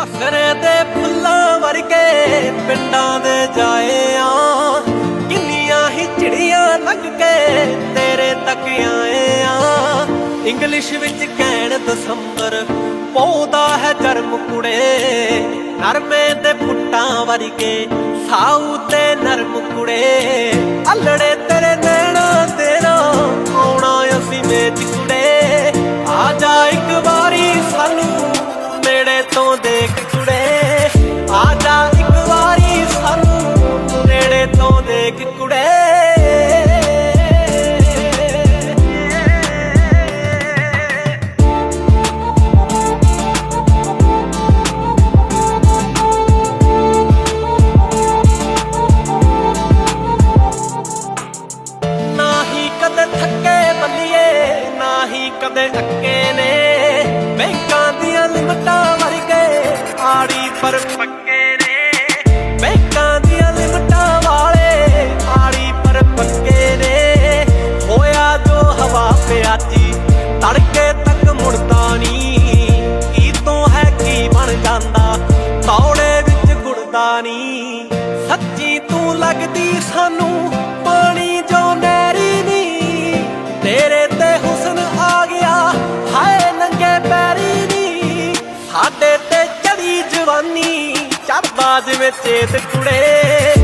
ਬਸਰੇ ਦੇ ਫੁੱਲਾਂ ਵਰਗੇ ਪਿੰਡਾਂ ਦੇ ਜਾਏ ਆ ਕਿੰਨੀਆਂ ਹੀ ਚਿੜੀਆਂ ਲੰਘ ਕੇ ਤੇਰੇ ਤੱਕ ਆਏ ਆ ਇੰਗਲਿਸ਼ ਵਿੱਚ ਕਹਿਣ ਦਸੰਬਰ ਪੌਦਾ ਹੈ ਜਰਮ ਕੁੜੇ। ਨਰਮੇ ਦੇ ਫੁੱਟਾਂ ਵਰਗੇ ਸਾਊ ਤੇ ਨਰਮ ਕੁੜੇ। ਅਲੜੇ ਤੇ ਤੋਂ ਦੇਖ ਕੁੜੇ ਆ ਜਾ ਇੱਕ ਵਾਰੀ ਸਾਨੂੰ ਨੇੜੇ ਤੋਂ ਦੇਖ ਕੁੜੇ ਨਾ ਹੀ ਕਦੇ ਥੱਕੇ ਬੱਲੀਏ ਨਾ ਹੀ ਕਦੇ ਅੱਕੇ ਨੇ। ਸੱਚੀ ਤੂੰ ਲੱਗਦੀ ਸਾਨੂੰ ਪਾਣੀ ਜੋ ਨਹਿਰੀ ਨੀ। ਤੇਰੇ ਤੇ ਹੁਸਨ ਆ ਗਿਆ, ਹਾਏ ਨੰਗੇ ਪੈਰੀ ਨੀ। ਸਾਡੇ ਤੇ ਚੜੀ ਜਵਾਨੀ ਚੜਦਾ ਜਿਵੇਂ ਚੇਤ ਕੁੜੇ